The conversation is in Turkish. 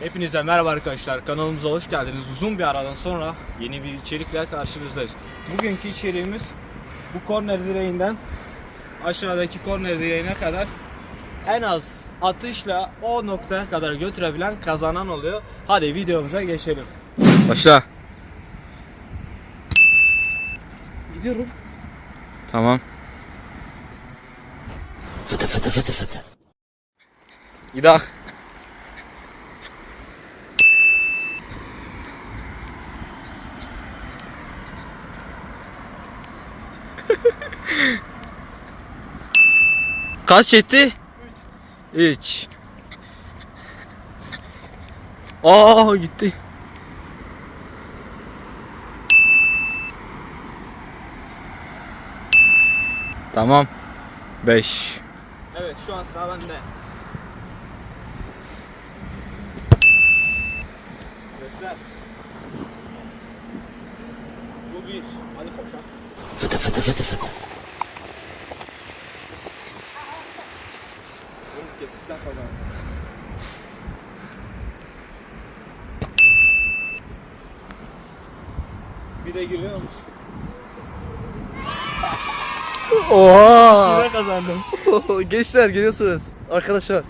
Hepinize merhaba arkadaşlar. Kanalımıza hoş geldiniz. Uzun bir aradan sonra yeni bir içerikle karşınızdayız. Bugünkü içeriğimiz bu korner direğinden aşağıdaki korner direğine kadar en az atışla o noktaya kadar götürebilen kazanan oluyor. Hadi videomuza geçelim. Başla. Gidiyorum. Tamam. Fıtı fıtı fıtı fıtı. Gidak. Kaç etti? 3. Aa gitti. Tamam. 5. Evet şu an sıra bende. Göster. Bir. Hadi koşak. Fıtı fıtı fıtı fıtı. Oğlum kesin kazan. Bir de giriyormuş. Oha! Yine kazandım. Gençler geliyorsunuz. Arkadaşlar.